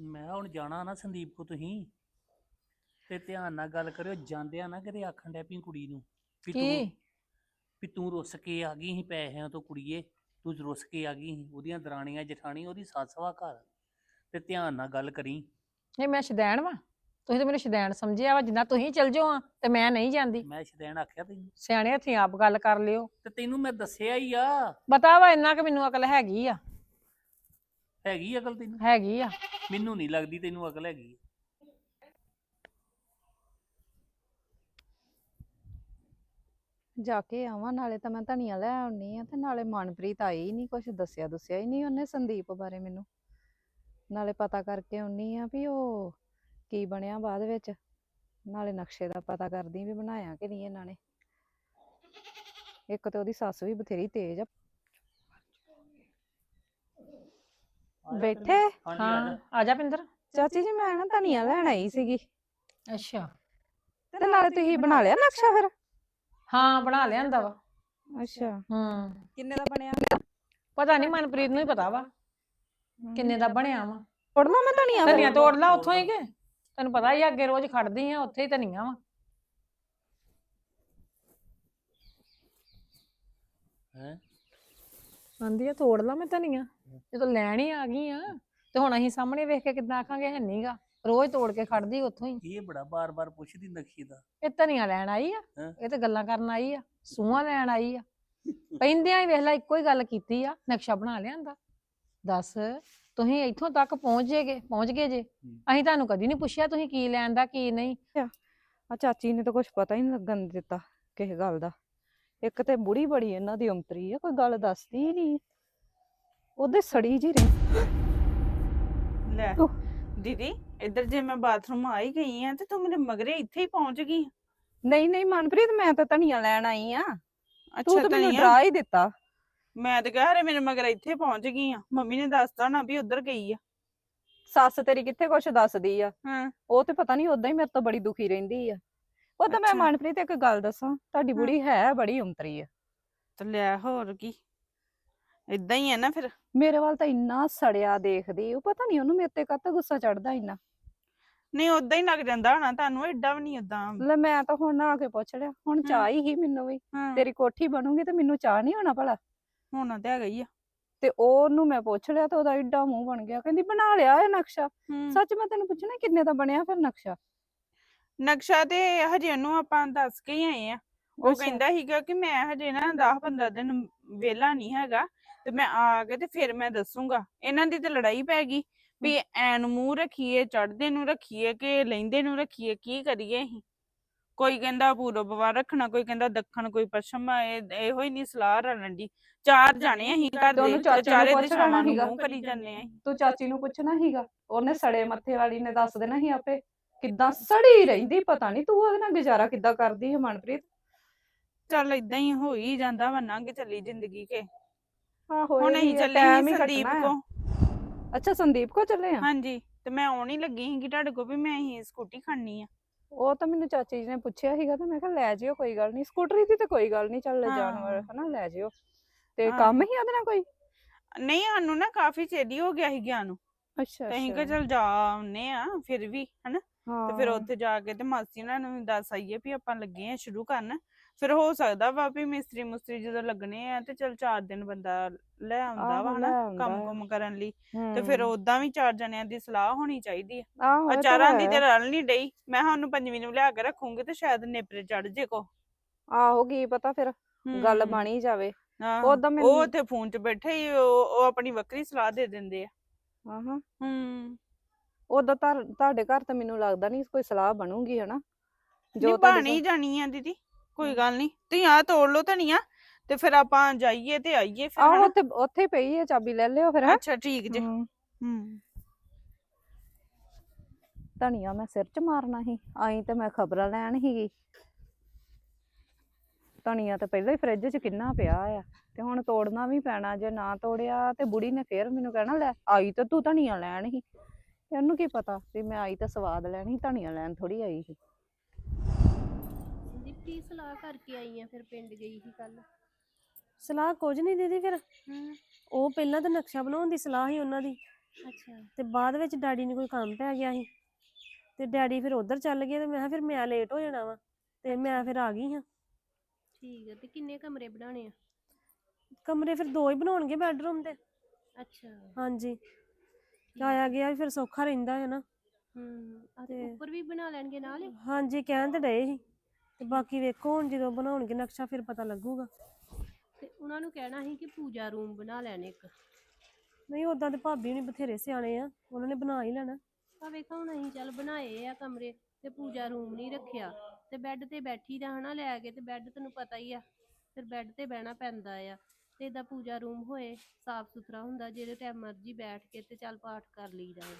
ਮੈਂ ਕਿਹਾ ਹੁਣ ਜਾਣਾ ਨਾ ਸੰਦੀਪ ਕੋ ਤੁਸੀਂ ਤੇ ਧਿਆਨ ਨਾਲ ਗੱਲ ਕਰਿਓ ਜਾਂਦਿਆਂ ਨਾ ਕਿਤੇ ਆਖਣ ਡੈ ਪਈ ਕੁੜੀ ਨੂੰ ਵੀ ਤੂੰ ਕੀ ਵੀ ਤੂੰ ਰੁੱਸ ਕੇ ਆ ਗਈ ਸੀ ਪੈਸਿਆਂ ਤੋਂ ਕੁੜੀਏ ਤੂੰ ਰੁੱਸ ਕੇ ਆ ਗਈ ਸੀ ਉਹਦੀਆਂ ਦਰਾਣੀਆਂ ਜਠਾਣੀ ਉਹਦੀ ਸੱਸ ਵਾ ਘਰ ਤੇ ਧਿਆਨ ਨਾਲ ਗੱਲ ਕਰੀ। ਇਹ ਮੈਂ ਸ਼ਦੈਣ ਵਾਂ। ਤੁਸੀਂ ਤਾਂ ਮੈਨੂੰ ਸ਼ਦੈਣ ਸਮਝਿਆ ਵਾ ਜਿੰਨਾ ਤੁਸੀਂ ਚਲ ਜਾਓ ਆ ਤੇ ਮੈਂ ਨਹੀਂ ਜਾਂਦੀ। ਮੈਂ ਸ਼ਦੈਣ ਆਖਿਆ ਤੈਨੂੰ। ਸਿਆਣੇ ਹੱਥੀਂ ਆਪ ਗੱਲ ਕਰ ਲਿਓ। ਤੇ ਤੈਨੂੰ ਮੈਂ ਦੱਸਿਆ ਹੀ ਆ। ਪਤਾ ਵਾ ਇੰਨਾ ਕਿ ਮੈਨੂੰ ਅਕਲ ਹੈਗੀ ਆ। ਹੈਗੀ ਅਕਲ ਤੈਨੂੰ? ਹੈਗੀ ਆ। ਮੈਨੂੰ ਨਹੀਂ ਲੱਗਦੀ ਤੈਨੂੰ ਅਕਲ ਹੈਗੀ। ਜਾ ਕੇ ਆਵਾਂ ਨਾਲੇ ਤਾਂ ਮੈਂ ਧਨੀਆ ਲੈ ਆਉਣੀ ਆ ਤੇ ਨਾਲੇ ਮਨਪ੍ਰੀਤ ਆਈ ਨਹੀਂ ਕੁਝ ਦੱਸਿਆ ਦੱਸਿਆ ਹੀ ਨਹੀਂ ਉਹਨੇ ਸੰਦੀਪ ਬਾਰੇ ਮੈਨੂੰ। ਨਾਲੇ ਪਤਾ ਕਰਕੇ ਆਉਣੀ ਆ ਵੀ ਉਹ ਕੀ ਬਣਿਆ ਬਾਅਦ ਵਿੱਚ। ਨਾਲੇ ਨਕਸ਼ੇ ਦਾ ਪਤਾ ਕਰਦੀ ਵੀ ਬਣਾਇਆ ਕਿ ਨਹੀਂ ਇਹਨਾਂ ਨੇ। ਇੱਕ ਤੇ ਉਹਦੀ ਸੱਸ ਵੀ ਬਥੇਰੀ ਤੇਜ਼ ਆ ਆ ਜਾ ਬੈਠੇ? ਤੈਨੂੰ- ਹਾਂਜੀ ਆ ਹਾਂ। ਜਾ ਆ ਜਾ ਪਿੰਦਰ? ਚਾਚੀ ਜੀ ਮੈਂ ਨਾ ਧਨੀਆ ਲੈਣ ਆਈ ਸੀਗੀ। ਅੱਛਾ। ਤੇ ਨਾਲੇ ਤੁਸੀਂ ਬਣਾ ਲਿਆ ਨਕਸ਼ਾ ਫਿਰ? ਹਾਂ ਬਣਾ ਲਿਆਂਦਾ ਵਾ। ਅੱਛਾ। ਹੂੰ। ਕਿੰਨੇ ਦਾ ਬਣਿਆ? ਪਤਾ ਨਹੀਂ ਮਨਪ੍ਰੀਤ ਨੂੰ ਹੀ ਪਤਾ ਵਾ। ਕਿੰਨੇ ਦਾ ਬਣਿਆ ਵਾ। ਤੋੜਨਾ ਮੈਂ ਧਨੀਆ ਫਿਰ? ਧਨੀਆ ਤੋੜ ਲਾ ਉੱਥੋਂ ਹੀ ਕਿ? ਤੈਨੂੰ ਪਤਾ ਹੀ ਆ, ਅੱਗੇ ਰੋਜ਼ ਖੜਦੀ ਆ ਉੱਥੇ ਹੀ ਧਨੀਆ ਵਾ। ਹੈ? ਆਂਦੀ ਆ ਤੋੜ ਲਾ ਮੈਂ ਧਨੀਆ ਜਦੋਂ ਲੈਣ ਹੀ ਆ ਗਈ ਆ ਤੇ ਹੁਣ ਅਸੀਂ ਸਾਹਮਣੇ ਵੇਖ ਕੇ ਕਿੱਦਾਂ ਆਖਾਂਗੇ ਹੈ ਨੀਗਾ ਰੋਜ਼ ਤੋੜ ਕੇ ਖੜਦੀ ਉੱਥੋਂ ਹੀ। ਇਹ ਬੜਾ ਬਾਰ-ਬਾਰ ਪੁੱਛਦੀ ਨਕਸ਼ੇ ਦਾ? ਇਹ ਧਨੀਆ ਲੈਣ ਆਈ ਆ ਹੈਂ? ਇਹ ਤੇ ਗੱਲਾਂ ਕਰਨ ਆਈ ਆ ਸੂਹਾਂ ਲੈਣ ਆਈ ਆ। ਪੈਂਦਿਆਂ ਹੀ ਵੇਖ ਲੈ ਇੱਕੋ ਹੀ ਗੱਲ ਕੀਤੀ ਆ ਨਕਸ਼ਾ ਬਣਾ ਲਿਆਂਦਾ। ਦੱਸ ਤੁਸੀਂ ਇੱਥੋਂ ਤੱਕ ਪਹੁੰਚ ਜੇਗੇ ਪਹੁੰਚ ਗਏ ਜੇ। ਅਸੀਂ ਤੁਹਾਨੂੰ ਕਦੀ ਨਹੀਂ ਪੁੱਛਿਆ ਤੁਸੀਂ ਕੀ ਲੈਣ ਦਾ ਕੀ ਨਹੀਂ। ਆ ਚਾਚੀ ਨੇ ਤਾਂ ਕੁਝ ਪਤਾ ਹੀ ਨਹੀਂ ਲੱਗਣ ਦਿੱਤਾ ਕਿਸੇ ਗੱਲ ਦਾ। ਇੱਕ ਤੇ ਬੁੜੀ ਬੜੀ ਇਹਨਾਂ ਦੀ ਉਮਤਰੀ ਆ ਕੋਈ ਗੱਲ ਦੱਸਦੀ ਹੀ ਨਹੀਂ। ਉਹਦੇ ਸੜੀ ਜੀ ਰਹੀ ਲੈ ਉਹ। ਦੀਦੀ ਇੱਧਰ ਜੇ ਮੈਂ ਬਾਥਰੂਮ ਆ ਹੀ ਗਈ ਆ ਤੇ ਤੂੰ ਮੇਰੇ ਮਗਰੇ ਇੱਥੇ ਹੀ ਪਹੁੰਚ ਗਈ ਨਹੀਂ ਨਹੀਂ ਮਨਪ੍ਰੀਤ ਮੈਂ ਤਾਂ ਧਨੀਆ ਲੈਣ ਆਈ ਆ। ਤੂੰ ਅੱਛਾ ਤਾਂ ਮੈਨੂੰ ਧਨੀਆ? ਡਰਾ ਹੀ ਦਿੱਤਾ। ਮੈਂ ਤਾਂ ਕਹਿ ਰਿਹਾ ਮੇਰੇ ਮਗਰ ਇੱਥੇ ਪਹੁੰਚ ਗਈ ਆ। ਮੰਮੀ ਨੇ ਦੱਸਤਾ ਨਾ ਵੀ ਉੱਧਰ ਗਈ ਆ। ਸੱਸ ਤੇਰੀ ਕਿੱਥੇ ਕੁਛ ਦੱਸਦੀ ਆ? ਹਾਂ। ਉਹ ਤੇ ਪਤਾ ਨਹੀਂ ਉਦਾਂ ਹੀ ਮੇਰੇ ਤੋਂ ਬੜੀ ਦੁਖੀ ਰਹਿੰਦੀ ਆ। ਉਹ ਤਾਂ ਮੈਂ ਅੱਛਾ। ਮਨਪ੍ਰੀਤ ਇੱਕ ਗੱਲ ਦੱਸਾਂ ਤੁਹਾਡੀ ਬੁੜੀ ਹੈ ਬੜੀ ਉਮਤਰੀ ਆ ਤੇ ਲੈ ਹੋਰ ਕੀ ਇਦਾਂ ਹੀ ਆ ਨਾ ਫਿਰ। ਮੇਰੇ ਵੱਲ ਤਾਂ ਇੰਨਾ ਸੜਿਆ ਦੇਖਦੀ ਉਹ ਪਤਾ ਨਹੀਂ ਉਹਨੂੰ ਮੇਰੇ ਤੇ ਕਾਹਤੋਂ ਗੁੱਸਾ ਚੜਦਾ ਇੰਨਾ। ਨਹੀਂ ਉਦਾਂ ਹੀ ਲੱਗ ਜਾਂਦਾ ਹੋਣਾ ਤੁਹਾਨੂੰ ਐਡਾ ਵੀ ਨਹੀਂ ਉਦਾਂ ਲੈ ਮੈਂ ਤਾਂ ਹੁਣ ਆ ਕੇ ਪੁੱਛ ਲਿਆ ਹੁਣ ਚਾਹ ਹੀ ਮੈਨੂੰ ਵੀ ਹਾਂ। ਤੇਰੀ ਕੋਠੀ ਬਣੂਗੀ ਤੇ ਮੈਨੂੰ ਚਾਹ ਨਹੀਂ ਹੋਣਾ ਭਲਾ। ਹੋਣਾ ਤੇ ਹੈਗਾ ਹੀ ਆ। ਤੇ ਉਹਨੂੰ ਮੈਂ ਪੁੱਛ ਲਿਆ ਤੇ ਉਹਦਾ ਏਡਾ ਮੂੰਹ ਬਣ ਗਿਆ ਕਹਿੰਦੀ ਬਣਾ ਲਿਆ ਇਹ ਨਕਸ਼ਾ। ਹੂੰ। ਸੱਚ ਮੈਂ ਤੈਨੂੰ ਪੁੱਛਣਾ ਕਿੰਨੇ ਦਾ ਬਣਿਆ ਫਿਰ ਨਕਸ਼ਾ? ਨਕਸ਼ਾ ਤੇ ਹਜੇ ਉਹਨੂੰ ਆਪਾਂ ਦੱਸ ਕੇ ਹੀ ਆਏ ਆ। ਉਹ ਅੱਛਾ। ਕਹਿੰਦਾ ਸੀਗਾ ਕਿ ਮੈਂ ਹਜੇ ਨਾ 10 15 ਦਿਨ ਵਿਹਲਾ ਨਹੀਂ ਹੈਗਾ ਤੇ ਮੈਂ ਆ ਕੇ ਤੇ ਫਿਰ ਮੈਂ ਦੱਸੂਗਾ। ਇਹਨਾਂ ਦੀ ਤੇ ਲੜਾਈ ਪੈ ਗਈ ਵੀ ਐਨ ਮੂੰਹ ਰੱਖੀਏ ਚੜਦੇ ਨੂੰ ਰੱਖੀਏ ਕਿ ਲੈਂਦੇ ਨੂੰ ਰੱਖੀਏ ਕੀ ਕਰੀਏ ਅਸੀਂ? ਕੋਈ ਕਹਿੰਦਾ ਪੂਰਬ ਵੱਲ ਰੱਖਣਾ ਕੋਈ ਕਹਿੰਦਾ ਦੱਖਣ ਕੋਈ ਪੱਛਮ ਇਹ ਇਹੋ ਹੀ ਨਹੀਂ ਸਲਾਹ ਰਲਣ ਦੀ। ਚਾਰ ਜਾਣੇ ਅਸੀਂ ਘਰ ਤੇ ਉਹਨੂੰ ਦੇ ਚਾਚੇ ਨੂੰ ਚਾਰੇ ਪੁੱਛ ਦਿਸ਼ਾਵਾਂ ਲੈਣਾ ਨੂੰ ਸੀਗਾ। ਮੂੰਹ ਕਰੀ ਜਾਂਦੇ ਆ ਤੂੰ ਚਾਚੀ ਨੂੰ ਪੁੱਛਣਾ ਹੀਗਾ ਉਹਨੇ ਸੜੇ ਮੱਥੇ ਵਾਲੀ ਨੇ ਦੱਸ ਦੇਣਾ ਸੀ ਆਪੇ। ਕਿੱਦਾਂ ਸੜੀ ਰਹਿੰਦੀ ਪਤਾ ਨਹੀਂ ਤੂੰ ਉਹਦੇ ਨਾਲ ਗੁਜ਼ਾਰਾ ਕਿੱਦਾਂ ਕਰਦੀ ਹੈ ਮਨਪ੍ਰੀਤ? ਚੱਲ ਇਦਾਂ ਹੀ ਹੋ ਹੀ ਜਾਂਦਾ ਵਾ ਲੰਘ ਚੱਲੀ ਜ਼ਿੰਦਗੀ ਕੇ। ਆਹੋ ਹੁਣ ਅਸੀਂ ਚੱਲੇ ਸੀ ਹੀ ਸੰਦੀਪ। ਕੋ ਅੱਛਾ ਸੰਦੀਪ ਕੋ ਚੱਲੇ ਆ? ਹਾਂਜੀ ਤੇ ਮੈਂ ਆਉਣ ਹੀ ਲੱਗੀ ਸੀਗੀ ਤੁਹਾਡੇ ਕੋਲ ਵੀ ਮੈਂ ਹੀ ਸਕੂਟੀ ਖੜਨੀ ਆ। ਉਹ ਤਾਂ ਮੈਨੂੰ ਚਾਚੀ ਜੀ ਨੇ ਪੁੱਛਿਆ ਸੀਗਾ ਤੇ ਮੈਂ ਕਿਹਾ ਲੈ ਜਿਓ ਕੋਈ ਗੱਲ ਨਹੀਂ ਸਕੂਟਰੀ ਦੀ ਤੇ ਕੋਈ ਗੱਲ ਨਹੀਂ ਚੱਲ ਲੈ ਜਾਣ। ਵਾਲਾ ਹਨਾ ਲੈ ਜਿਓ। ਤੇ। ਕੰਮ ਹੀ ਉਹਦੇ ਨਾਲ ਕੋਈ? ਨਹੀਂ ਸਾਨੂੰ ਨਾ ਕਾਫੀ ਚੇਲੀ ਹੋ ਗਿਆ ਸੀ ਗਿਆ ਨੂੰ। ਅੱਛਾ ਅਸੀਂ ਕਿਹਾ ਚੱਲ ਜਾ ਆਉਨੇ ਆ ਫਿਰ ਵੀ ਹਨਾ। ਤੇ ਫਿਰ ਉੱਥੇ ਜਾ ਕੇ ਤੇ ਮਾਸੀ ਉਹਨਾਂ ਨੂੰ ਦੱਸ ਆਈਏ ਵੀ ਆਪਾਂ ਲੱਗੇ ਆ ਸ਼ੁਰੂ ਕਰਨ। ਫਿਰ ਹੋ ਸਕਦਾ ਵਾ ਵੀ ਮਿਸਤਰੀ ਮੁਸਤਰੀ ਜਦੋਂ ਲੱਗਣੇ ਆ ਤੇ ਚੱਲ ਚਾਰ ਦਿਨ ਬੰਦਾ ਲੈ ਆਉਂਦਾ ਵਾ ਹਨਾ ਕੰਮ। ਕੁਮ ਕਰਨ ਲਈ। ਤੇ ਫਿਰ ਉਦਾਂ ਵੀ ਚਾਰ ਜਣਿਆਂ ਦੀ ਸਲਾਹ ਹੋਣੀ ਚਾਹੀਦੀ ਆ। ਤਾਂ ਅਚਾਰਾਂ ਦੀ ਹੈ। ਤੇ ਰਲ ਨਹੀਂ ਡਈ। ਮੈਂ ਕਿਹਾ ਉਹਨੂੰ ਪੰਜਵੀਂ ਨੂੰ ਲਿਆ ਕੇ ਰੱਖੂੰਗੀ ਤੇ ਸ਼ਾਇਦ ਨੇਪਰੇ ਚੜ ਜੇ ਕੋ। ਆਹੋ ਕੀ ਪਤਾ ਫਿਰ ਗੱਲ ਬਣੀ ਜਾਵੇ। ਉਦਾਂ ਉਹ ਮੈਨੂੰ ਉੱਥੇ ਫੋਨ 'ਚ ਬੈਠੇ ਹੀ ਉਹ ਉਹ ਆਪਣੀ ਵੱਖਰੀ ਸਲਾਹ ਦੇ ਦਿੰਦੇ ਆ। ਆਹਾਂ। ਹੂੰ। ਉਦਾਂ ਤਾਂ ਤੁਹਾਡੇ ਘਰ ਤਾਂ ਮੈਨੂੰ ਲੱਗਦਾ ਨਹੀਂ ਕੋਈ ਸਲਾਹ ਬਣੂਗੀ ਹਨਾ? ਜੋ ਤੁਹਾਡੇ ਬਾਣੀ ਜਾਣੀ ਆ ਦੀਦੀ ਕੋਈ ਗੱਲ ਨਹੀਂ। ਤੁਸੀਂ ਆ ਤੋੜ ਲਓ ਧਨੀਆ ਤੇ ਫਿਰ ਆਪਾਂ ਜਾਈਏ ਤੇ ਆਈਏ ਫਿਰ ਆਹੋ ਹਨਾ? ਉੱਥੇ ਉੱਥੇ ਪਈ ਹੈ ਚਾਬੀ ਲੈ ਲਿਓ ਫਿਰ ਹੈਂ? ਅੱਛਾ ਠੀਕ ਜੇ। ਹਮ, ਹੂੰ ਧਨੀਆ ਮੈਂ ਸਿਰ 'ਚ ਮਾਰਨਾ ਸੀ ਆਈ ਤੇ ਮੈਂ ਖਬਰਾਂ ਲੈਣ ਹੀਗੀ ਧਨੀਆ ਤਾਂ ਪਹਿਲਾਂ ਹੀ ਫ੍ਰਿਜ 'ਚ ਕਿੰਨਾ ਪਿਆ ਆ ਤੇ ਹੁਣ ਤੋੜਨਾ ਵੀ ਪੈਣਾ ਜੇ ਨਾ ਤੋੜਿਆ ਤੇ ਬੁੜੀ ਨੇ ਫੇਰ ਮੈਨੂੰ ਕਹਿਣਾ ਲੈ ਆਈ ਤਾਂ ਤੂੰ ਧਨੀਆ ਲੈਣ ਹੀ ਇਹਨੂੰ ਕੀ ਪਤਾ ਵੀ ਮੈਂ ਆਈ ਤਾਂ ਸਵਾਦ ਲੈਣੀ ਧਨੀਆ ਲੈਣ ਥੋੜੀ ਆਈ ਸੀ। ਸੰਦੀਪ ਕੀ ਸਲਾਹ ਕਰਕੇ ਆਈ ਆ ਫਿਰ ਪਿੰਡ ਗਈ ਸੀ ਕੱਲ ਸਲਾਹ ਕੁਝ ਨਹੀਂ ਦੀਦੀ ਫਿਰ। ਉਹ ਪਹਿਲਾਂ ਤਾਂ ਨਕਸ਼ਾ ਬਣਾਉਣ ਦੀ ਸਲਾਹ ਹੀ ਉਹਨਾਂ ਦੀ। ਅੱਛਾ। ਤੇ ਬਾਅਦ ਵਿੱਚ ਡੈਡੀ ਨੂੰ ਕੋਈ ਕੰਮ ਪੈ ਗਿਆ ਸੀ। ਤੇ ਡੈਡੀ ਫਿਰ ਉਧਰ ਚੱਲ ਗਏ ਤੇ ਮੈਂ ਕਿਹਾ ਫਿਰ ਮੈਂ ਲੇਟ ਹੋ ਜਾਣਾ ਵਾ ਤੇ ਮੈਂ ਫਿਰ ਆ ਗਈ ਹਾਂ। ਠੀਕ ਹੈ ਤੇ ਕਿੰਨੇ ਕਮਰੇ ਬਣਾਉਣੇ ਆ? ਕਮਰੇ ਫਿਰ ਦੋ ਹੀ ਬਣਾਉਣਗੇ ਬੈੱਡਰੂਮ ਦੇ। ਅੱਛਾ। ਹਾਂਜੀ। ਤੇ ਆਇਆ ਗਿਆ ਵੀ ਫਿਰ ਸੌਖਾ ਰਹਿੰਦਾ ਹੈ ਨਾ। ਹੂੰ ਆ ਤੇ ਤੇ- ਉੱਪਰ ਵੀ ਬਣਾ ਲੈਣਗੇ ਨਾਲ ਹੀ? ਹਾਂਜੀ ਕਹਿਣ ਤੇ ਡਏ ਸੀ। ਤੇ ਬਾਕੀ ਵੇਖੋ ਹੁਣ ਜਦੋਂ ਬਣਾਉਣਗੇ ਨਕਸ਼ਾ ਫਿਰ ਪਤਾ ਲੱਗੂਗਾ। ਤੇ ਉਹਨਾਂ ਨੂੰ ਕਹਿਣਾ ਸੀ ਕਿ ਪੂਜਾ ਰੂਮ ਬਣਾ ਲੈਣ ਇੱਕ। ਨਹੀਂ ਉਦਾਂ ਤੇ ਭਾਬੀ ਹੁਣੀ ਬਥੇਰੇ ਸਿਆਣੇ ਆ ਉਹਨਾਂ ਨੇ ਬਣਾ ਹੀ ਲੈਣਾ। ਆ ਵੇਖੋ ਹੁਣ ਅਸੀਂ ਚੱਲ ਬਣਾਏ ਆ ਕਮਰੇ ਤੇ ਪੂਜਾ ਰੂਮ ਨਹੀਂ ਰੱਖਿਆ। ਤੇ ਬੈੱਡ ਤੇ ਬੈਠੀ ਦਾ ਹਨਾ ਲੈ ਕੇ ਤੇ ਬੈੱਡ ਤੈਨੂੰ ਪਤਾ ਹੀ ਆ ਫਿਰ ਬੈੱਡ ਤੇ ਬਹਿਣਾ ਪੈਂਦਾ ਆ। ਤੇ ਏਦਾਂ ਪੂਜਾ ਰੂਮ ਹੋਏ ਸਾਫ਼ ਸੁਥਰਾ ਹੁੰਦਾ ਜਿਹੜੇ ਟਾਈਮ ਮਰਜ਼ੀ ਬੈਠ ਕੇ ਤੇ ਚੱਲ ਪਾਠ ਕਰ ਲਈਦਾ ਆ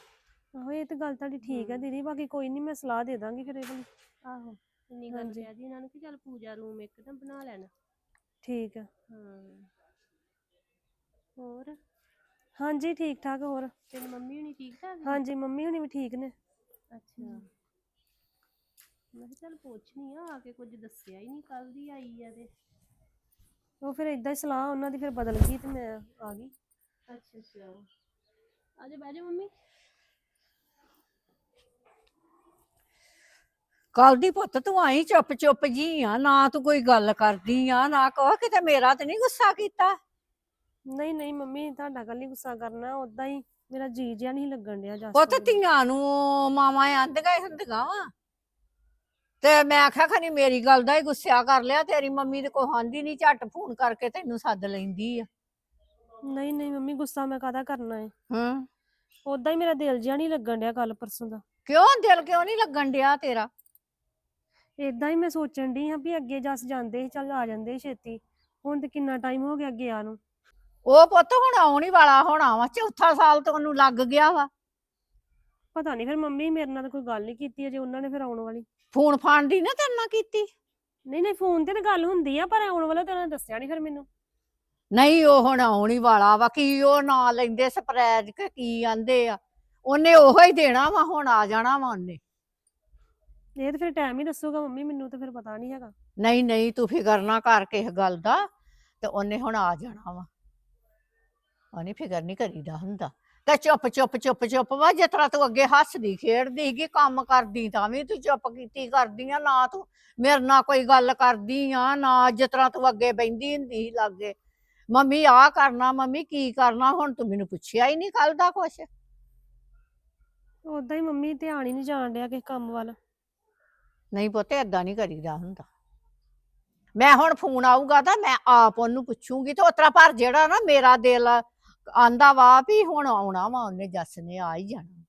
ਆਹੋ ਇਹ ਤੇ ਗੱਲ ਤੁਹਾਡੀ ਠੀਕ ਹੈ। ਦੀਦੀ ਬਾਕੀ ਕੋਈ ਨਹੀਂ ਮੈਂ ਸਲਾਹ ਦੇ ਦਾਂਗੀ ਫਿਰ ਇਹਦੀ ਆਹੋ ਇੰਨੀ ਗੱਲ ਹਾਂਜੀ। ਕਹਿ ਦੀ ਇਹਨਾਂ ਨੂੰ ਕਿ ਚੱਲ ਪੂਜਾ ਰੂਮ ਇੱਕ ਤਾਂ ਬਣਾ ਲੈਣਾ। ਠੀਕ ਹੈ ਹਾਂ। ਹੋਰ? ਹਾਂਜੀ ਠੀਕ ਠਾਕ ਹੋਰ? ਤੇਰੀ ਮੰਮੀ ਹੁਣੀ ਠੀਕ ਠਾਕ ਨੇ? ਹਾਂਜੀ ਮੰਮੀ ਹੁਣੀ ਵੀ ਠੀਕ ਨੇ। ਅੱਛਾ। ਮੈਂ ਕਿਹਾ ਚੱਲ ਪੁੱਛਣੀ ਆ ਆ ਕੇ ਕੁਝ ਦੱਸਿਆ ਹੀ ਨਹੀਂ ਕੱਲ ਦੀ ਆਈ ਆ ਤੇ। ਉਹ ਫਿਰ ਇਦਾਂ ਹੀ ਸਲਾਹ ਉਹਨਾਂ ਦੀ ਫਿਰ ਬਦਲ ਗਈ ਤੇ ਮੈਂ ਆ ਗਈ। ਅੱਛਾ ਅੱਛਾ ਆਜਾ ਬਹਿ ਜਾ ਮੰਮੀ। ਕੱਲ ਦੀ ਪੁੱਤ ਤੂੰ ਆਈ ਚੁੱਪ ਚੁੱਪ ਜੀ ਆ ਨਾ ਤੂੰ ਕੋਈ ਗੱਲ ਕਰਦੀ ਆ ਨਾ ਕਹ ਕਿਤੇ ਮੇਰਾ ਤੇ ਨਹੀਂ ਗੁੱਸਾ ਕੀਤਾ? ਨਹੀਂ ਨਹੀਂ ਮੰਮੀ ਤੁਹਾਡਾ ਗੱਲ ਨਹੀਂ ਗੁੱਸਾ ਕਰਨਾ ਉਦਾਂ ਹੀ ਮੇਰਾ ਜੀ ਜਿਆ ਨਹੀਂ ਲੱਗਣ ਡਿਆ ਜਸ ਪੁੱਤ ਧੀਆਂ ਨੂੰ ਮਾਵਾਂ ਆਂਦੀਆਂ ਹੁੰਦੀਆਂ ਵਾ। ਤੇ ਮੈਂ ਆਖਿਆ ਖਨੀ ਮੇਰੀ ਗੱਲ ਦਾ ਹੀ ਗੁੱਸਾ ਕਰ ਲਿਆ ਤੇਰੀ ਮੰਮੀ ਤੇ ਕੋਈ ਆਂਦੀ ਨਹੀਂ ਝੱਟ ਫੋਨ ਕਰਕੇ ਤੈਨੂੰ ਸੱਦ ਲੈਂਦੀ ਆ। ਨਹੀਂ ਨਹੀਂ ਮੰਮੀ ਗੁੱਸਾ ਮੈਂ ਕਾਹਦਾ ਕਰਨਾ ਹੈ ਹਾਂ। ਉਦਾਂ ਹੀ ਮੇਰਾ ਦਿਲ ਜਿਆ ਨਹੀਂ ਲੱਗਣ ਡਿਆ ਕੱਲ ਪਰਸੋਂ ਦਾ। ਕਿਉਂ ਦਿਲ ਕਿਉਂ ਨਹੀਂ ਲੱਗਣ ਡਿਆ ਤੇਰਾ? ਇਦਾਂ ਹੀ ਮੈਂ ਸੋਚਣ ਡਈ ਹਾਂ ਵੀ ਅੱਗੇ ਜਸ ਜਾਂਦੇ ਸੀ ਚੱਲ ਆ ਜਾਂਦੇ ਸੀ ਛੇਤੀ। ਹੁਣ ਤੇ ਕਿੰਨਾ ਟਾਈਮ ਹੋ ਗਿਆ ਗਿਆ ਨੂੰ। ਉਹ ਪੁੱਤ ਹੁਣ ਆਉਣ ਹੀ ਵਾਲਾ ਹੋਣਾ ਵਾ ਚੌਥਾ ਸਾਲ ਤੋਂ ਉਹਨੂੰ ਲੱਗ ਗਿਆ ਵਾ। ਪਤਾ ਨਹੀਂ ਫਿਰ ਮੰਮੀ ਮੇਰੇ ਨਾਲ ਤਾਂ ਕੋਈ ਗੱਲ ਨਹੀਂ ਕੀਤੀ ਅਜੇ ਉਹਨਾਂ ਨੇ ਫਿਰ ਆਉਣ ਵਾਲੀ। ਫੋਨ ਫਾਨ ਦੀ ਨਾ ਤੇਰੇ ਨਾਲ ਕੀਤੀ? ਨਹੀਂ ਨਹੀਂ ਫੋਨ ਤੇ ਤਾਂ ਗੱਲ ਹੁੰਦੀ ਆ ਪਰ ਆਉਣ ਵਾਲਾ ਤਾਂ ਉਹਨਾਂ ਨੇ ਦੱਸਿਆ ਨਹੀਂ ਫਿਰ ਮੈਨੂੰ। ਨਹੀਂ ਉਹ ਹੁਣ ਆਉਣ ਹੀ ਵਾਲਾ ਵਾ ਕੀ ਉਹ ਨਾਂ ਲੈਂਦੇ ਸਪਰੈਜ ਕਿ ਕੀ ਆਂਦੇ ਆ? ਉਹਨੇ ਉਹੋ ਹੀ ਦੇਣਾ ਵਾ ਹੁਣ ਆ ਜਾਣਾ ਵਾ ਉਹਨੇ। ਇਹ ਤਾਂ ਫਿਰ ਟਾਈਮ ਹੀ ਦੱਸੂਗਾ ਮੰਮੀ ਮੈਨੂੰ ਤਾਂ ਫਿਰ ਪਤਾ ਨਹੀਂ ਹੈਗਾ। ਨਹੀਂ ਨਹੀਂ ਤੂੰ ਫਿਕਰ ਨਾ ਕਰ ਕਿਸੇ ਗੱਲ ਦਾ ਤੇ ਉਹਨੇ ਹੁਣ ਆ ਜਾਣਾ ਵਾ। ਉਹਨੇ ਫਿਕਰ ਨਹੀਂ ਕਰੀਦਾ ਹੁੰਦਾ। ਤੇ ਚੁੱਪ ਚੁੱਪ ਚੁੱਪ ਚੁੱਪ ਵਾ ਜਿਸ ਤਰ੍ਹਾਂ ਤੂੰ ਅੱਗੇ ਹੱਸਦੀ ਖੇਡਦੀ ਸੀਗੀ ਕੰਮ ਕਰਦੀ ਤਾਂ ਵੀ ਤੂੰ ਚੁੱਪ ਕੀਤੀ ਕਰਦੀ ਆ ਨਾ ਤੂੰ ਮੇਰੇ ਨਾਲ ਕੋਈ ਗੱਲ ਕਰਦੀ ਆ ਨਾ ਜਿਸ ਤਰ੍ਹਾਂ ਤੂੰ ਅੱਗੇ ਬੈੰਦੀ ਹੁੰਦੀ ਸੀ ਲਾਗੇ। ਮੰਮੀ ਆ ਕਰਨਾ ਮੰਮੀ ਕੀ ਕਰਨਾ ਹੁਣ ਤੂੰ ਮੈਨੂੰ ਪੁੱਛਿਆ ਹੀ ਨਹੀਂ ਕੱਲ ਦਾ ਕੁਛ। ਉਦਾਂ ਹੀ ਮੰਮੀ ਧਿਆਨ ਹੀ ਨਹੀਂ ਜਾਣ ਡਿਆ ਕਿਸੇ ਕੰਮ ਵੱਲ। ਨਹੀਂ ਪੁੱਤ ਏਦਾਂ ਨਹੀਂ ਕਰੀਦਾ ਹੁੰਦਾ। ਮੈਂ ਹੁਣ ਫੋਨ ਆਊਗਾ ਤਾਂ ਮੈਂ ਆਪ ਉਹਨੂੰ ਪੁੱਛੂੰਗੀ ਤੇ ਉਤਰਾ ਪਰ ਜਿਹੜਾ ਨਾ ਮੇਰਾ ਦਿਲ ਆਂਦਾ ਵਾ ਵੀ ਹੁਣ ਆਉਣਾ ਵਾ ਉਹਨੇ ਜੱਸ ਨੇ ਆ ਹੀ ਜਾਣਾ।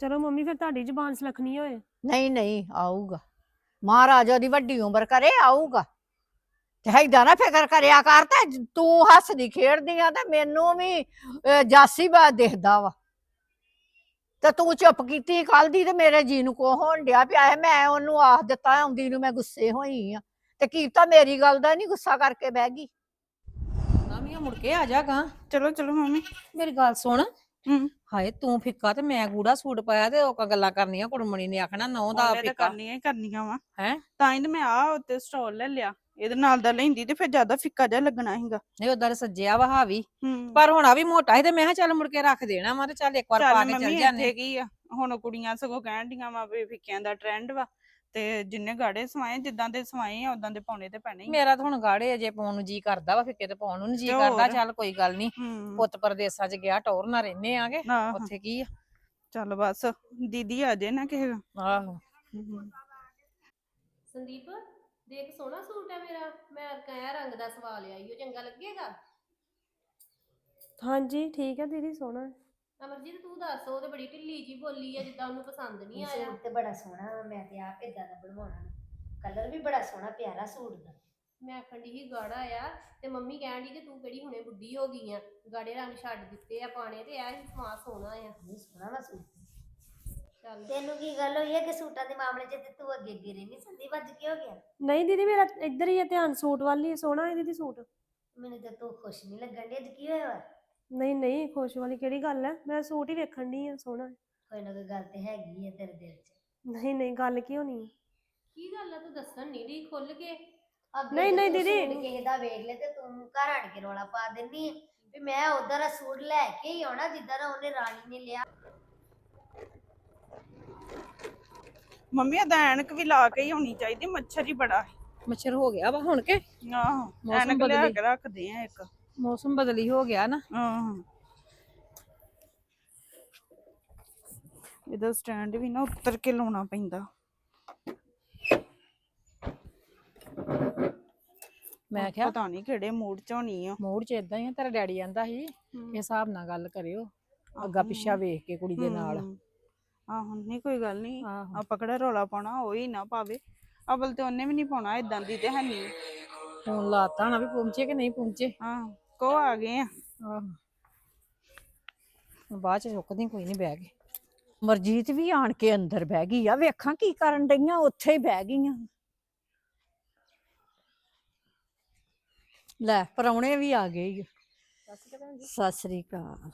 ਚਲੋ ਮੰਮੀ ਫਿਰ ਤੁਹਾਡੀ ਜ਼ੁਬਾਨ ਸਲਖਣੀ ਹੋਏ। ਨਹੀਂ ਨਹੀਂ ਆਊਗਾ। ਮਹਾਰਾਜ ਉਹਦੀ ਵੱਡੀ ਉਮਰ ਕਰੇ ਆਊਗਾ। ਤੇ ਹੈਦਾ ਨਾ ਫਿਕਰ ਕਰਿਆ ਕਰ ਤੇ ਤੂੰ ਹੱਸਦੀ ਖੇਡਦੀ ਆ ਤੇ ਮੈਨੂੰ ਵੀ ਅਹ, ਜਾਸੀ ਬਾ ਦਿਖਦਾ ਵਾ। ਤੇ ਤੂੰ ਚੁੱਪ ਕੀਤੀ ਕੱਲ ਦੀ ਤੇ ਮੇਰੇ ਜੀ ਨੂੰ ਕੋ ਹੋਣ ਡਿਆ ਪਿਆ ਹੈ ਮੈਂ ਉਹਨੂੰ ਆਖ ਦਿੱਤਾ ਆਉਂਦੀ ਨੂੰ ਮੈਂ ਗੁੱਸੇ ਹੋਈ ਆ। ਤੇ ਕੀਤਾ ਮੇਰੀ ਗੱਲ ਦਾ ਨਹੀਂ ਗੁੱਸਾ ਕਰਕੇ ਬਹਿ ਗਈ। ਨਾ ਵੀ ਮੁੜ ਕੇ ਆ ਜਾਗਾ ਚਲੋ ਚਲੋ ਮੰਮੀ। ਮੇਰੀ ਗੱਲ ਸੁਣ। ਹੂੰ। ਹਾਏ ਤੂੰ ਫਿੱਕਾ ਤੇ ਮੈਂ ਗੂੜਾ ਸੂਟ ਪਾਇਆ ਤੇ ਉਹ ਕ ਗੱਲਾਂ ਕਰਨੀਆਂ ਕੁੜਮਣੀ ਨੇ ਆਖਣਾ ਨੌ ਦਾ ਉਹਨੇ ਤਾਂ ਫਿੱਕਾ। ਕਰਨੀਆਂ ਹੀ ਕਰਨੀਆਂ ਵਾ। ਹੈਂ? ਤਾਂ ਹੀ ਤੇ ਮੈਂ ਆ ਉੱਤੇ ਸਟਾਲ ਲੈ ਲਿਆ। ਇਹਦੇ ਨਾਲ ਦਾ ਲੈਂਦੀ ਤੇ ਫਿਰ ਜ਼ਿਆਦਾ ਫਿੱਕਾ ਜਿਹਾ ਲੱਗਣਾ ਹੈਗਾ ਨਹੀਂ ਉਦਾਂ ਸੱਜਿਆ ਵਾ ਹਾਵੀ। ਹੂੰ। ਪਰ ਹੁਣ ਆ ਵੀ ਮੋਟਾ ਸੀ ਤੇ ਮੈਂ ਕਿਹਾ ਚੱਲ ਮੁੜ ਕੇ ਰੱਖ ਦੇਣਾ ਵਾ ਤੇ ਚੱਲ ਇੱਕ ਵਾਰ ਪਾ ਚੱਲ ਕੇ ਚੱਲ ਜਾਂਦੇ। ਕੀ ਆ? ਹੁਣ ਕੁੜੀਆਂ ਸਗੋਂ ਕਹਿਣ ਡੀਆਂ ਵਾ ਵੀ ਫਿੱਕਿਆਂ ਦਾ ਟ੍ਰੈਂਡ ਵਾ। ਤੇ ਜਿੰਨੇ ਗਾੜੇ ਸਵਾਏ ਜਿੱਦਾਂ ਦੇ ਸਵਾਏ ਆ ਉਦਾਂ ਦੇ ਪਾਉਣੇ ਤੇ ਪੈਣੇ ਹੀ ਆ। ਮੇਰਾ ਤਾਂ ਹੁਣ ਗਾੜੇ ਅਜੇ ਪਾਉਣ ਨੂੰ ਜੀ ਕਰਦਾ ਵਾ ਫਿੱਕੇ ਤੇ ਪਾਉਣ ਨੂੰ ਜੀ ਤੇ ਕਰਦਾ। ਚੱਲ ਕੋਈ ਗੱਲ ਨਹੀਂ ਪੁੱਤ ਪਰਦੇਸਾਂ 'ਚ ਗਿਆ ਟੌਰ ਨਾ ਰਹਿੰਦੇ ਆਗੇ ਆਹੋ, ਉੱਥੇ ਕੀ ਆ ਚੱਲ ਬਸ ਦੀਦੀ ਆ ਜੇ ਨਾ ਕਿਸੇ ਦਾ ਆਹੋ। ਸੰਦੀਪ ਦੇਖ ਸੋਹਣਾ ਸੂਟ ਹੈ ਮੇਰਾ ਮੈਂ ਕਹਿਆ ਰੰਗ ਦਾ ਸਵਾ ਲਿਆ ਈ ਉਹ ਚੰਗਾ ਲੱਗੇਗਾ ਹਾਂਜੀ ਠੀਕ ਹੈ ਦੀਦੀ ਸੋਹਣਾ ਹੈ। ਅਮਰਜੀਤ ਤੂੰ ਦੱਸ ਉਹ ਤੇ ਬੜੀ ਢਿੱਲੀ ਜੀ ਬੋਲੀ ਆ ਜਿੱਦਾਂ ਉਹਨੂੰ ਪਸੰਦ ਨਹੀਂ ਆਇਆ। ਸੂਟ ਤੇ ਬੜਾ ਸੋਹਣਾ ਵਾ ਮੈਂ ਤੇ ਆਪ ਇਦਾਂ ਦਾ ਬਣਵਾਉਣਾ ਕਲਰ ਵੀ ਬੜਾ ਸੋਹਣਾ ਪਿਆਰਾ ਸੂਟ ਦਾ। ਮੈਂ ਆਖਣ ਦੀ ਹੀ ਗਾੜਾ ਆ ਤੇ ਮੰਮੀ ਕਹਿਣ ਦੀ ਕਿ ਤੂੰ ਕਿਹੜੀ ਹੁਣੇ ਬੁੱਢੀ ਹੋ ਗਈ ਆ। ਗਾੜੇ ਰੰਗ ਛੱਡ ਦਿੱਤੇ ਆ ਪਾਣੇ ਤੇ ਇਹ ਹੀ ਸਮਾਂ ਸੋਹਣਾ ਆ। ਨਹੀਂ ਸੋਹਣਾ ਵਾ ਸੂਟ। ਚੱਲ। ਤੈਨੂੰ ਕੀ ਗੱਲ ਹੋਈ ਹੈ ਕਿ ਸੂਟਾਂ ਦੇ ਮਾਮਲੇ 'ਚ ਤੇ ਤੂੰ ਅੱਗੇ ਅੱਗੇ ਰਹਿੰਦੀ ਸੰਦੀਪ ਅੱਜ ਕੀ ਹੋ ਗਿਆ? ਨਹੀਂ ਦੀਦੀ ਮੇਰਾ ਇੱਧਰ ਹੀ ਹੈ ਧਿਆਨ ਸੂਟ ਵੱਲ ਹੀ ਹੈ, ਸੋਹਣਾ ਹੈ ਦੀਦੀ ਸੂਟ। ਮੈਨੂੰ ਤੇ ਤੂੰ ਖੁਸ਼ ਨਹੀਂ ਲੱਗਣ ਦੀ ਅੱਜ ਕੀ ਹੋਇਆ ਵਾ? ਨਹੀਂ ਨਹੀਂ ਖੁਸ਼ ਵਾਲੀ ਕਿਹੜੀ ਗੱਲ ਹੈ ਮੈਂ ਸੂਟ ਹੀ ਵੇਖਣ ਦੀ ਆ ਸੋਹਣਾ। ਕੋਈ ਨਾ ਕੋਈ ਗੱਲ ਤੇ ਹੈਗੀ ਹੈ ਤੇਰੇ ਦਿਲ 'ਚ ਨਹੀਂ ਨਹੀਂ ਗੱਲ ਕੀ ਹੋਣੀ ਹੈ? ਕੀ ਗੱਲ ਆ ਤੂੰ ਦੱਸਣ ਨਹੀਂ ਦੀ ਖੁੱਲ ਕੇ ਅੱਗੇ ਨਹੀਂ, ਜੇ ਨਹੀਂ ਤੂੰ ਦੀਦੀ। ਸੂਟ ਕਿਸੇ ਦਾ ਵੇਖ ਲੈ ਤੇ ਤੂੰ ਘਰ ਆਣ ਕੇ ਰੋਲਾ ਪਾ ਦਿੰਦੀ ਵੀ ਮੈਂ ਉਧਰ ਦਾ ਸੂਟ ਲੈ ਕੇ ਹੀ ਆਉਣਾ ਜਿੱਦਾਂ ਦਾ ਉਹਨੇ ਰਾਣੀ ਨੇ ਲਿਆ ਮੰਮੀ ਏਦਾਂ ਐਨਕ ਵੀ ਲਾ ਕੇ ਹੀ ਹੋਣੀ ਚਾਹੀਦੀ ਮੱਛਰ ਹੀ ਬੜਾ ਹੈ ਮੱਛਰ ਹੋ ਗਿਆ ਵਾ ਹੁਣ ਕੇ ਆਹੋ ਮੌਸਮ ਐਨਕ ਲਿਆ ਬਦਲੀ। ਕੇ ਰੱਖਦੇ ਆ ਇੱਕ ਮੌਸਮ ਬਦਲੀ ਹੋ ਗਿਆ ਨਾ। ਆਹੋ। ਇਹਦਾ ਸਟੈਂਡ ਵੀ ਨਾ ਉੱਤਰ ਕੇ ਲਾਉਣਾ ਪੈਂਦਾ। ਮੈਂ ਕਿਹਾ ਪਤਾ ਨਹੀਂ ਕਿਹੜੇ ਮੂਡ ਚ ਹੋਣੀ ਆ। ਮੂਡ ਚ ਇਦਾਂ ਹੀ ਆ ਤੇਰਾ ਡੈਡੀ ਆਂਦਾ ਸੀ ਇਸ ਹਿਸਾਬ ਨਾਲ ਗੱਲ ਕਰਿਓ ਅੱਗਾ ਪਿੱਛਾ ਵੇਖ ਕੇ ਕੁੜੀ ਦੇ ਨਾਲ। ਆਹੋ ਨਹੀਂ ਕੋਈ ਗੱਲ ਨਹੀਂ ਆਹੋ। ਆਪਾਂ ਕਿਹੜਾ ਰੌਲਾ ਪਾਉਣਾ ਉਹ ਹੀ ਨਾ ਪਾਵੇ। ਅਵਲ ਤੇ ਉਹਨੇ ਵੀ ਨਹੀਂ ਪਾਉਣਾ ਇਦਾਂ ਦੀ ਤੇ ਹੈ ਨਹੀਂ ਫੋਨ ਲਾਤਾ ਨਾ ਵੀ ਪਹੁੰਚੇ ਕਿ ਨਹੀਂ ਪਹੁੰਚੇ। ਆਹੋ। ਕੋ ਆ ਗਏ ਆ। ਆਹੋ। ਬਾਅਦ ਚ ਚੁੱਕਦੀ ਕੋਈ ਨਹੀਂ ਬਹਿ ਕੇ ਮਰਜੀਤ ਵੀ ਆਣ ਕੇ ਅੰਦਰ ਬਹਿ ਗਈ ਆ। ਵੇਖਾਂ ਕੀ ਕਰਨ ਡਈਆਂ ਉੱਥੇ ਹੀ ਬਹਿ ਗਈਆਂ। ਲੈ ਪਰੌਣੇ ਵੀ ਆ ਗਏ ਈ। ਓ। ਸਤਿ ਸ੍ਰੀ ਅਕਾਲ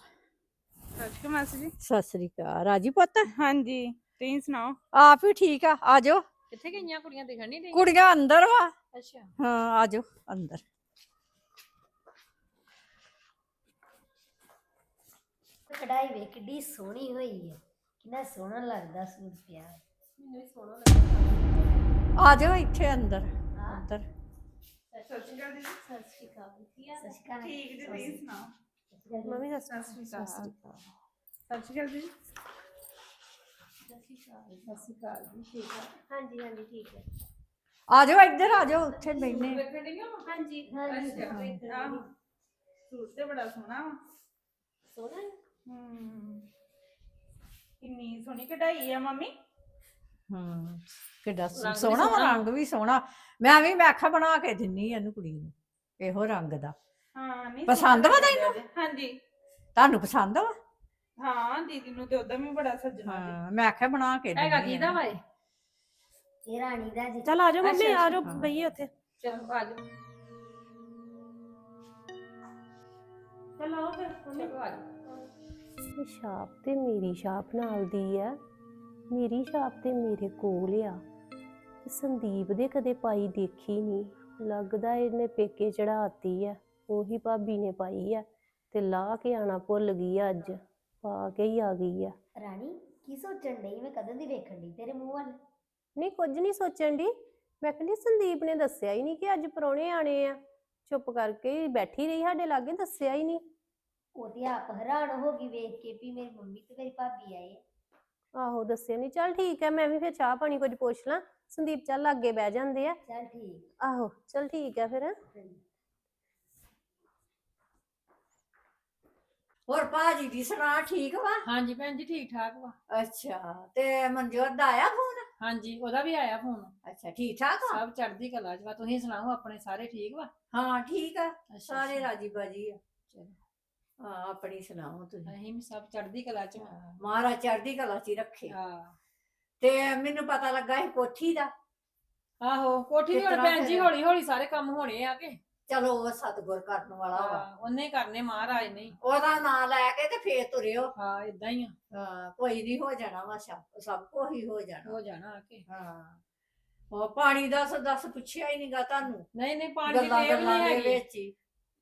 ਸੱਚ ਮਾਸੀ ਜੀ। ਸਤਿ ਸ੍ਰੀ ਅਕਾਲ। ਰਾਜੀ ਪੁੱਤ? ਹਾਂਜੀ ਤੁਸੀਂ ਸੁਣਾਓ? ਆਪ ਹੀ ਠੀਕ ਆ? ਆਜੋ ਕਿੱਥੇ ਗਈਆਂ? ਕੁੜੀਆਂ ਦਿਖਣ ਨਹੀਂ ਰਹੀਆਂ ਕੁੜੀਆਂ ਅੰਦਰ ਵਾ। ਅੱਛਾ। ਹਾਂ ਆਜੋ ਅੰਦਰ। ਕਢਾਈ ਵੇ ਕਿੱਡੀ ਸੋਹਣੀ ਹੋਈ ਹੈ ਕਿੰਨਾ ਸੋਹਣਾ ਲੱਗਦਾ ਸੂਟ ਪਿਆ। ਮੈਨੂੰ ਵੀ ਸੋਹਣਾ ਲੱਗਦਾ। ਆਜੋ ਇੱਥੇ ਅੰਦਰ ਹਾਂ। ਅੰਦਰ। ਸਤਿ ਸ਼੍ਰੀ ਅਕਾਲ ਜੀ ਸਤਿ ਸ਼੍ਰੀ ਅਕਾਲ ਕੀ ਹਾਲ ਸਤਿ ਸ਼੍ਰੀ ਅਕਾਲ। ਠੀਕ ਸੁਣਾਓ? ਮੰਮੀ ਸਤਿ ਸ਼੍ਰੀ ਅਕਾਲ। ਸਤਿ ਸ਼੍ਰੀ ਅਕਾਲ। ਸਤਿ ਸ਼੍ਰੀ ਅਕਾਲ ਹਾਂਜੀ ਹਾਂਜੀ ਠੀਕ ਹੈ ਆਜੋ ਇੱਧਰ ਆਜੋ ਉੱਥੇ ਬੈਠਨੇ ਹਾਂਜੀ। ਹਾਂਜੀ ਆਹੋ ਸੂਟ ਤੇ ਬੜਾ ਸੋਹਣਾ ਵਾ। ਸੋਹਣਾ ਹੈ? ਹਮ ਕਿੰਨੀ ਸੋਹਣੀ ਕਢਾਈ ਆ ਮੰਮੀ। ਹੂੰ ਕਿੱਡਾ ਸ- ਰੰਗ ਵੀ ਸੋਹਣਾ ਵਾ, ਸੋਹਣਾ। ਰੰਗ ਵੀ ਸੋਹਣਾ। ਮੈਂ ਵੀ ਮੈਂ ਆਖਿਆ ਬਣਾ ਕੇ ਦਿੰਨੀ ਆ ਇਹਨੂੰ ਕੁੜੀ ਨੂੰ ਇਹੋ ਰੰਗ ਦਾ। ਹਾਂ ਨਹੀਂ ਪਸੰਦ ਵਾ ਤੈਨੂੰ? ਹਾਂਜੀ। ਤੁਹਾਨੂੰ ਪਸੰਦ ਵਾ? ਹਾਂ ਦੀਦੀ ਨੂੰ ਤੇ ਉਦੋਂ ਵੀ ਬੜਾ ਸੱਜਣਾ ਜੀ। ਹਾਂ ਮੈਂ ਆਖਿਆ ਬਣਾ ਕੇ ਦਿੰਨੀ ਹੈਗਾ ਆ ਕਿਹਦਾ ਵਾ ਇਹ? ਇਹ ਰਾਣੀ ਦਾ ਜੀ। ਚੱਲ ਆ ਜਾਓ ਮੰਮੀ ਅੱਛਾ, ਆ ਜਾਓ ਹਾਂ। ਬਈਏ ਉੱਥੇ। ਚਲੋ ਆਜੋ ਚੱਲ ਆਓ ਫਿਰ ਮੰਮੀ ਚਲੋ ਆਜੋ ਇਹ ਛਾਪ ਤੇ ਮੇਰੀ ਛਾਪ ਨਾਲ ਦੀ ਆ। ਮੇਰੀ ਛਾਪ ਤੇ ਮੇਰੇ ਕੋਲ ਆ। ਤੇ ਸੰਦੀਪ ਦੇ ਕਦੇ ਪਾਈ ਦੇਖੀ ਨਹੀਂ ਲੱਗਦਾ ਇਹਨੇ ਪੇਕੇ ਚੜਾਤੀ ਆ। ਉਹੀ ਭਾਬੀ ਨੇ ਪਾਈ ਆ। ਤੇ ਲਾ ਕੇ ਆਣਾ ਭੁੱਲ ਗਈ ਆ ਅੱਜ। ਪਾ ਕੇ ਹੀ ਆ ਗਈ ਆ। ਰਾਣੀ ਕੀ ਸੋਚਣ ਡਈ? ਮੈਂ ਕਦੋਂ ਦੀ ਵੇਖਣ ਡਈ ਤੇਰੇ ਮੂੰਹ ਵੱਲ? ਨਹੀਂ ਕੁਝ ਨਹੀਂ ਸੋਚਣ ਦੀ ਮੈਂ ਕਹਿੰਦੀ ਸੰਦੀਪ ਨੇ ਦੱਸਿਆ ਹੀ ਨਹੀਂ ਕਿ ਅੱਜ ਪਰੌਣੇ ਆਣੇ ਆ। ਚੁੱਪ ਕਰਕੇ ਹੀ ਬੈਠੀ ਰਹੀ ਸਾਡੇ ਲਾਗੇ ਦੱਸਿਆ ਹੀ ਨਹੀਂ ਉਹ ਤੇ ਆਪ ਹੈਰਾਨ ਹੋ ਗਈ ਵੇਖ ਕੇ ਵੀ ਮੇਰੀ ਮੰਮੀ ਤੇ ਮੇਰੀ ਭਾਬੀ ਆਏ ਆ। ਆਹੋ ਦੱਸਿਆ ਨਹੀਂ ਚੱਲ ਠੀਕ ਹੈ ਮੈਂ ਵੀ ਫਿਰ ਚਾਹ ਪਾਣੀ ਕੁਝ ਪੁੱਛ ਲਾਂ। ਸੰਦੀਪ ਚੱਲ ਅੱਗੇ ਬਹਿ ਜਾਂਦੇ ਆ। ਚੱਲ ਠੀਕ। ਆਹੋ ਚੱਲ ਠੀਕ ਹੈ ਫਿਰ। ਹੋਰ ਭਾਜੀ ਦੀ ਸੁਣਾ ਠੀਕ ਵਾ? ਹਾਂਜੀ ਭੈਣ ਜੀ ਠੀਕ ਠਾਕ ਵਾ। ਅੱਛਾ ਤੇ ਮਨਜੋਤ ਦਾ ਆਇਆ ਫੋਨ? ਹਾਂਜੀ ਉਹਦਾ ਵੀ ਆਇਆ ਫੋਨ। ਅੱਛਾ ਠੀਕ ਠਾਕ ਆ ਸਭ ਚੜ੍ਹਦੀ ਕਲਾ ਚ ਵਾ ਤੁਸੀਂ ਸੁਣਾਓ ਆਪਣੇ ਸਾਰੇ ਠੀਕ ਵਾ? ਹਾਂ ਠੀਕ ਆ ਅੱਛਾ, ਸਾਰੇ ਅੱਛਾ। ਰਾਜੀ ਬਾਜੀ ਆ। ਚਲੋ। ਹਾਂ ਆਪਣੀ ਸੁਣਾਓ ਤੁਸੀਂ। ਅਸੀਂ ਵੀ ਸਭ ਚੜ੍ਹਦੀ ਕਲਾ ਚ ਵਾਂ। ਹਾਂ, ਮਹਾਰਾਜ ਚੜ੍ਹਦੀ ਕਲਾ ਚ ਹੀ ਰੱਖੇ। ਹਾਂ। ਤੇ ਮੈਨੂੰ ਪਤਾ ਲੱਗਾ ਸੀ ਕੋਠੀ ਦਾ। ਆਹੋ ਕੋਠੀ ਦੀ ਕਿਸ ਹੁਣ ਤਰ੍ਹਾਂ ਭੈਣ ਜੀ ਫਿਰ? ਹੌਲੀ ਹੌਲੀ ਸਾਰੇ ਕੰਮ ਹੋਣੇ ਆ ਕਿ। ਚਲੋ ਉਹ ਸਤਿਗੁਰ ਕਰਨ ਵਾਲਾ ਵਾ। ਹਾਂ, ਉਹਨੇ ਕਰਨੇ ਮਹਾਰਾਜ ਨੇ। ਹੀ। ਉਹਦਾ ਨਾਂ ਲੈ ਕੇ ਤੇ ਫੇਰ ਤੁਰਿਓ। ਹਾਂ ਇਦਾਂ ਹੀ ਆ। ਹਾਂ, ਕੋਈ ਨਹੀਂ ਹੋ ਜਾਣਾ ਵਾ ਸਭ ਸਭ ਕੁਝ ਹੀ ਹੋ ਜਾਣਾ। ਹੋ ਜਾਣਾ ਆ ਕੇ। ਹਾਂ। ਉਹ ਪਾਣੀ ਦਾ ਸੋ ਦੱਸ ਪੁੱਛਿਆ ਹੀ ਨਹੀਂਗਾ ਤੁਹਾਨੂੰ? ਨਹੀਂ ਨਹੀਂ ਪਾਣੀ ਦੀ ਗੱਲਾਂ ਟੇਬ ਗੱਲਾਂ ਨਹੀਂ ਦੇ ਹੈਗੀ। ਵਿੱਚ ਹੀ।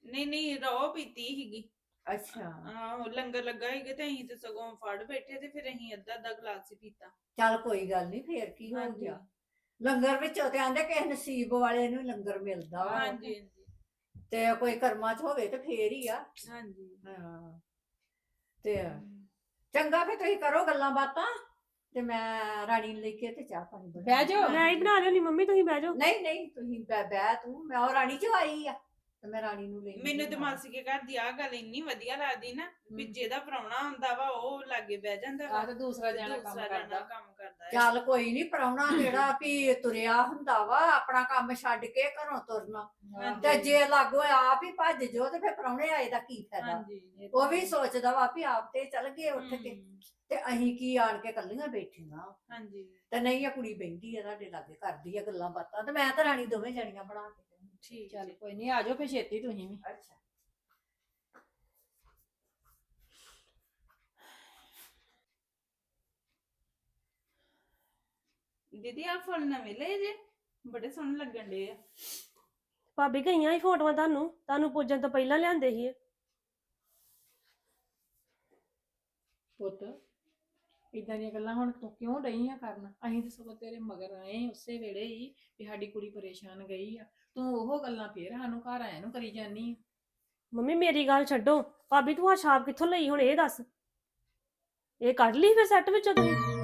ਨਹੀਂ ਨਹੀਂ ਰੋ ਪੀਤੀ ਸੀਗੀ। ਅੱਛਾ। ਲੰਗਰ ਲੱਗਾ ਸੀਗਾ ਤੇ ਅਸੀਂ ਤੇ ਸਗੋਂ ਫੜ ਬੈਠੇ ਤੇ ਫਿਰ ਅਸੀਂ ਅੱਧਾ ਅੱਧਾ ਗਲਾਸ ਹੀ ਪੀਤਾ। ਚੱਲ ਕੋਈ ਗੱਲ ਨਹੀਂ ਫੇਰ ਕੀ ਹੋ ਹਾਂਜੀ। ਗਿਆ ਲੰਗਰ ਵਿੱਚੋਂ ਤੇ ਆਂਦੇ ਕਿਸੇ ਨਸੀਬ ਵਾਲੇ ਨੂੰ ਲੰਗਰ ਮਿਲਦਾ। ਵਾ। ਹਾਂਜੀ ਹਾਂਜੀ। ਤੇ ਕੋਈ ਕਰਮਾਂ 'ਚ ਹੋਵੇ ਤੇ ਫੇਰ ਹੀ ਆ। ਹਾਂਜੀ। ਹਾਂ ਤੇ ਚੰਗਾ ਫੇ ਤੁਸੀਂ ਕਰੋ ਗੱਲਾਂ ਬਾਤਾਂ ਤੇ ਮੈਂ ਰਾਣੀ ਨੂੰ ਲੈ ਕੇ ਤੇ ਚਾਹ ਪਾਣੀ ਬਣਾ ਬਹਿ ਜਾਓ। ਮੈਂ ਹੀ ਬਣਾ ਲਿਓ ਮੰਮੀ ਤੁਸੀਂ ਬਹਿ ਜਾਓ। ਨਹੀਂ ਨਹੀਂ ਤੁਸੀਂ ਬਹਿ ਬਹਿ ਤੂੰ ਮੈਂ ਉਹ ਰਾਣੀ ਚ ਆਈ ਆ। ਤੇ ਮੈਂ ਰਾਣੀ ਨੂੰ ਲੈ ਮੈਨੂੰ ਤੇ ਮਾਸੀ ਕੇ ਘਰ ਦੀ ਆ ਗੱਲ ਇੰਨੀ ਵਧੀਆ ਲੱਗਦੀ ਨਾ ਵੀ ਹਮ। ਜਿਹਦਾ ਪ੍ਰਾਹੁਣਾ ਹੁੰਦਾ ਵਾ ਉਹ ਲਾਗੇ ਬਹਿ ਜਾਂਦਾ ਵਾ ਆ ਤੇ ਦੂਸਰਾ ਜਾਣਾ ਕੰਮ ਦੂਸਰਾ ਜਾਣਾ ਕਰਦਾ। ਕੰਮ ਕਰਦਾ ਹੈ। ਚੱਲ ਕੋਈ ਨਹੀਂ ਪਰਾਉਣਾ ਜਿਹੜਾ ਵੀ ਤੁਰਿਆ ਹੁੰਦਾ ਵਾ ਆਪਣਾ ਕੰਮ ਛੱਡ ਕੇ ਘਰੋਂ ਤੁਰਨਾ। ਤੇ ਜੇ ਲਾਗੋ ਆਪ ਹੀ ਭੱਜ ਜੋ ਤੇ ਫੇ ਪਰਾਉਣੇ ਆਏ ਦਾ ਕੀ ਫਾਇਦਾ? ਹਾਂਜੀ ਉਹ ਵੀ ਸੋਚਦਾ ਵਾ ਵੀ ਆਪ ਤੇ ਚੱਲ ਗਏ ਉੱਠ ਕੇ। ਹਮ, ਤੇ ਅਸੀਂ ਕੀ ਆਣ ਕੇ ਕੱਲੀਆਂ ਬੈਠੀਆਂ? ਹਾਂਜੀ। ਤੇ ਨਹੀਂ ਆ ਕੁੜੀ ਬੈਠੀ ਆ ਤੁਹਾਡੇ ਲਾਗੇ ਕਰਦੀ ਆ ਗੱਲਾਂ ਬਾਤਾਂ। ਤੇ ਮੈਂ ਤੇ ਰਾਣੀ ਦੋਵੇਂ ਜਣੀਆਂ ਬਣਾ ਕੇ। ਠੀਕ ਚੱਲ। ਕੋਈ ਨਹੀਂ ਆ ਜਾਓ ਫੇ ਛੇਤੀ ਤੁਸੀਂ ਵੀ। ਅੱਛਾ। ਦੀਦੀ ਆ ਫੁੱਲ ਨਵੇਂ ਲਏ ਜੇ ਬੜੇ ਸੋਹਣੇ ਲੱਗਣ ਡੇ ਆ। ਭਾਬੀ ਗਈਆਂ ਹੀ ਫੋਟੋਆਂ ਤੁਹਾਨੂੰ ਤੁਹਾਨੂੰ ਪੁੱਜਣ ਤੋਂ ਪਹਿਲਾਂ ਲਿਆਂਦੇ ਸੀ ਇਹ। ਪੁੱਤ ਇਦਾਂ ਦੀਆਂ ਗੱਲਾਂ ਹੁਣ ਤੂੰ ਕਿਉਂ ਡਈ ਆ ਕਰਨ? ਅਸੀਂ ਤਾਂ ਸਗੋਂ ਤੇਰੇ ਮਗਰ ਆਏ ਉਸੇ ਵੇਲੇ ਹੀ ਵੀ ਸਾਡੀ ਕੁੜੀ ਪਰੇਸ਼ਾਨ ਗਈ ਆ। ਤੂੰ ਉਹ ਗੱਲਾਂ ਫੇਰ ਸਾਨੂੰ ਘਰ ਆਇਆ ਨੂੰ ਕਰੀ ਜਾਨੀ ਆ। ਮੰਮੀ, ਮੇਰੀ ਗੱਲ ਛੱਡੋ। ਭਾਬੀ, ਤੂੰ ਆ ਛਾਪ ਕਿੱਥੋਂ ਲਈ ਹੁਣ? ਇਹ ਦੱਸ। ਇਹ ਕੱਢ ਲਈ ਫਿਰ ਸੈੱਟ ਵਿੱਚੋਂ ਤੁਸੀਂ?